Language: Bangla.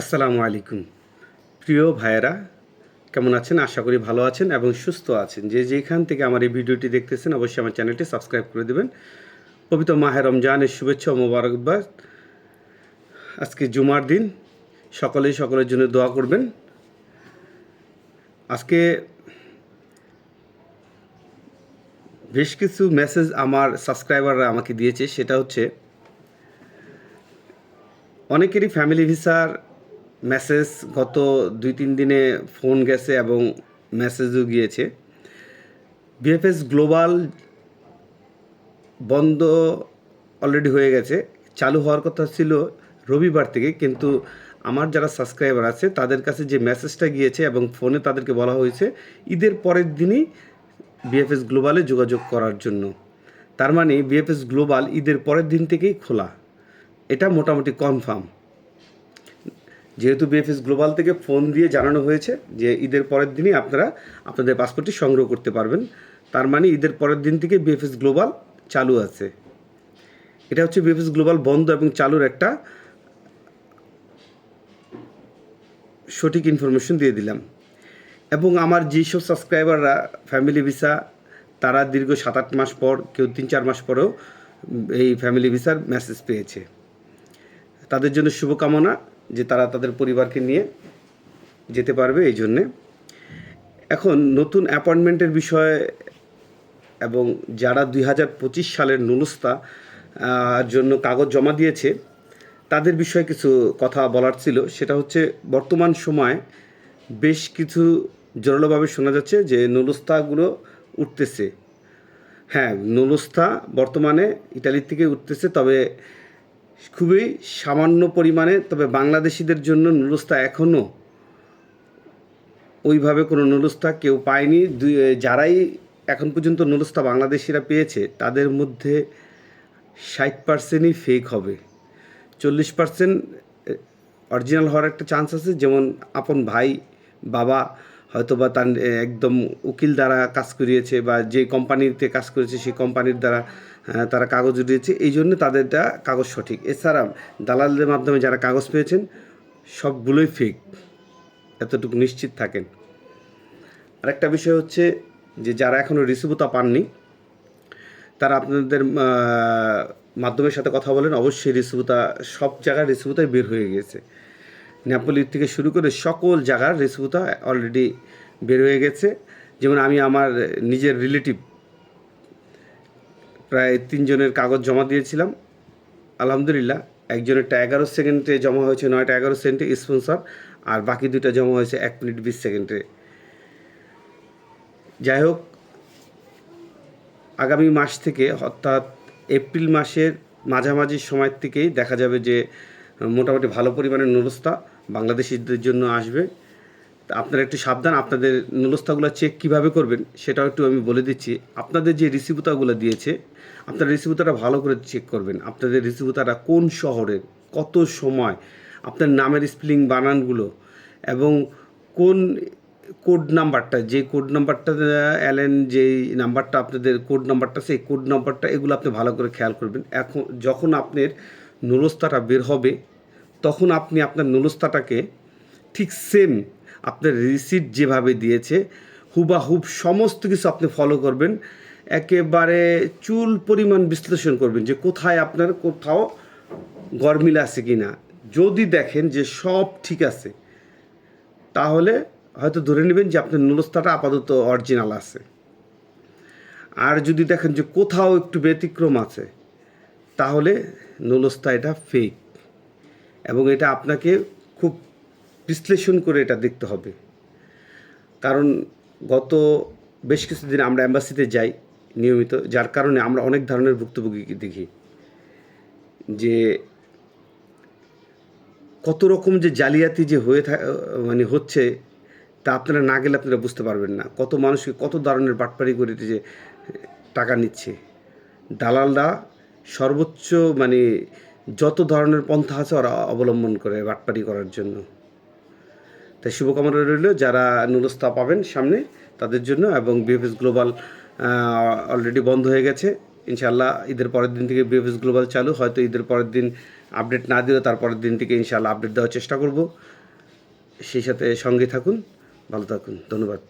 আসসালামু আলাইকুম। প্রিয় ভাইয়েরা, কেমন আছেন? আশা করি ভালো আছেন এবং সুস্থ আছেন। যে যেখান থেকে আমার এই ভিডিওটি দেখতেছেন, অবশ্যই আমার চ্যানেলটি সাবস্ক্রাইব করে দেবেন। পবিত্র মাহে রমজানের শুভেচ্ছা ও মোবারকবাদ। আজকে জুমার দিন, সকলেই সকলের জন্য দোয়া করবেন। আজকে বেশ কিছু মেসেজ আমার সাবস্ক্রাইবাররা আমাকে দিয়েছে। সেটা হচ্ছে, অনেকেরই ফ্যামিলি ভিসার মেসেজ গত দুই তিন দিনে ফোন গেছে এবং মেসেজও গিয়েছে। বিএফএস গ্লোবাল বন্ধ অলরেডি হয়ে গেছে। চালু হওয়ার কথা ছিল রবিবার থেকে, কিন্তু আমার যারা সাবস্ক্রাইবার আছে, তাদের কাছে যে মেসেজটা গিয়েছে এবং ফোনে তাদেরকে বলা হয়েছে, ঈদের পরের দিনই বিএফএস গ্লোবালে যোগাযোগ করার জন্য। তার মানে বিএফএস গ্লোবাল ঈদের পরের দিন থেকেই খোলা। এটা মোটামুটি কনফার্ম। যেহেতু বিএফএস গ্লোবাল থেকে ফোন দিয়ে জানানো হয়েছে যে ঈদের পরের দিনই আপনারা আপনাদের পাসপোর্টটি সংগ্রহ করতে পারবেন। তার মানে ঈদের পরের দিন থেকে বিএফএস গ্লোবাল চালু আছে। এটা হচ্ছে বিএফএস গ্লোবাল বন্ধ এবং চালুর একটা সঠিক ইনফরমেশন দিয়ে দিলাম। এবং আমার যেসব সাবস্ক্রাইবাররা ফ্যামিলি ভিসা তারা দীর্ঘ সাত আট মাস পর, কেউ তিন চার মাস পরেও এই ফ্যামিলি ভিসার মেসেজ পেয়েছে। তাদের জন্য শুভকামনা। যে তারা তাদের পরিবারকে নিয়ে যেতে পারবে এই জন্যে। এখন নতুন অ্যাপয়েন্টমেন্টের বিষয়ে এবং যারা দুই হাজার পঁচিশ সালের নুলুস্তা জন্য কাগজ জমা দিয়েছে, তাদের বিষয়ে কিছু কথা বলার ছিল। সেটা হচ্ছে বর্তমান সময় বেশ কিছু জোরালোভাবে শোনা যাচ্ছে যে নুলুস্তাগুলো উঠতেছে। হ্যাঁ নুলুস্তা বর্তমানে ইটালির থেকে উঠতেছে, তবে খুবই সামান্য পরিমাণে, তবে বাংলাদেশিদের জন্য নুলুস্তা এখনও ওইভাবে কোনো নুলুস্তা কেউ পায়নি। দুই যারাই এখন পর্যন্ত নুলুস্তা বাংলাদেশিরা পেয়েছে, তাদের মধ্যে ষাট পার্সেন্টই ফেক হবে। চল্লিশ পার্সেন্ট অরিজিনাল হওয়ার একটা চান্স আছে, যেমন আপন ভাই, বাবা হয়তো বা তার একদম উকিল দ্বারা কাজ করিয়েছে বা যে কোম্পানিতে কাজ করেছে সেই কোম্পানির দ্বারা তারা কাগজ উঠিয়েছে। এই জন্য তাদেরটা কাগজ সঠিক। এছাড়া দালালদের মাধ্যমে যারা কাগজ পেয়েছেন, সবগুলোই ফেক এতটুকু নিশ্চিত থাকেন। আরেকটা বিষয় হচ্ছে যে যারা এখনও রিসিভতা পাননি, তারা আপনাদের মাধ্যমের সাথে কথা বলেন। অবশ্যই রিসিভতা, সব জায়গার রিসিভতাই বের হয়ে গেছে। নেপালির থেকে শুরু করে সকল জায়গার রিসিভতা অলরেডি বের হয়ে গেছে। যেমন আমি আমার নিজের রিলেটিভ প্রায় তিনজনের কাগজ জমা দিয়েছিলাম। আলহামদুলিল্লাহ একজনেরটা এগারো সেকেন্ডে জমা হয়েছে, নয়টা এগারো সেকেন্ডে স্পন্সর আর বাকি দুটা জমা হয়েছে এক মিনিট বিশ সেকেন্ডে। যাই হোক, আগামী মাস থেকে, অর্থাৎ এপ্রিল মাসের মাঝামাঝি সময় থেকেই দেখা যাবে যে, মোটামুটি ভালো পরিমাণের নুলস্তা বাংলাদেশিদের জন্য আসবে। তা আপনারা একটু সাবধান, আপনাদের নুলস্তাগুলো চেক কীভাবে করবেন সেটাও একটু আমি বলে দিচ্ছি। আপনাদের যে রিসিভুতাগুলো দিয়েছে, আপনারা রিসিভুতাটা ভালো করে চেক করবেন। আপনাদের রিসিভুতাটা কোন শহরের, কত সময়, আপনার নামের স্পেলিং বানানগুলো এবং কোন কোড নাম্বারটা যে কোড নাম্বারটা অ্যালেন যেই নাম্বারটা আপনাদের কোড নাম্বারটা সেই কোড নাম্বারটা এগুলো আপনি ভালো করে খেয়াল করবেন। এখন যখন আপনার নুলস্তাটা বের হবে তখন আপনি আপনার নুলস্তাটাকে ঠিক সেম আপনার রিসিট যেভাবে দিয়েছে, হুবাহুব সমস্ত কিছু আপনি ফলো করবেন। একেবারে চুল পরিমাণ বিশ্লেষণ করবেন যে কোথায় আপনার কোথাও গরমিল আছে কি না যদি দেখেন যে সব ঠিক আছে, তাহলে হয়তো ধরে নেবেন যে আপনার নুলস্তাটা আপাতত অরিজিনাল আছে। আর যদি দেখেন যে কোথাও একটু ব্যতিক্রম আছে, তাহলে নুলস্তা এটা ফেক এবং এটা আপনাকে খুব বিশ্লেষণ করে এটা দেখতে হবে। কারণ গত বেশ কিছুদিন আমরা অ্যাম্বাসিতে যাই নিয়মিত, যার কারণে আমরা অনেক ধরনের ভুক্তভোগী দেখি। যে কত রকম যে জালিয়াতি যে হয়ে মানে হচ্ছে, তা আপনারা না গেলে আপনারা বুঝতে পারবেন না। কত মানুষকে কত ধরনের বাটপারি করে যে টাকা নিচ্ছে। দালালরা সর্বোচ্চ মানে যত ধরনের পন্থা আছে ওরা অবলম্বন করে বাটপারি করার জন্য। তাই শুভকামনা রইল, যারা নুলস্তা পাবেন সামনে তাদের জন্য এবং বিএফএস গ্লোবাল অলরেডি বন্ধ হয়ে গেছে। ইনশাল্লাহ ঈদের পরের দিন থেকে বিএফএস গ্লোবাল চালু, হয়তো ঈদের পরের দিন আপডেট না দিলেও তারপরের দিন থেকে ইনশাআল্লাহ আপডেট দেওয়ার চেষ্টা করব। সেই সাথে সঙ্গে থাকুন, ভালো থাকুন, ধন্যবাদ।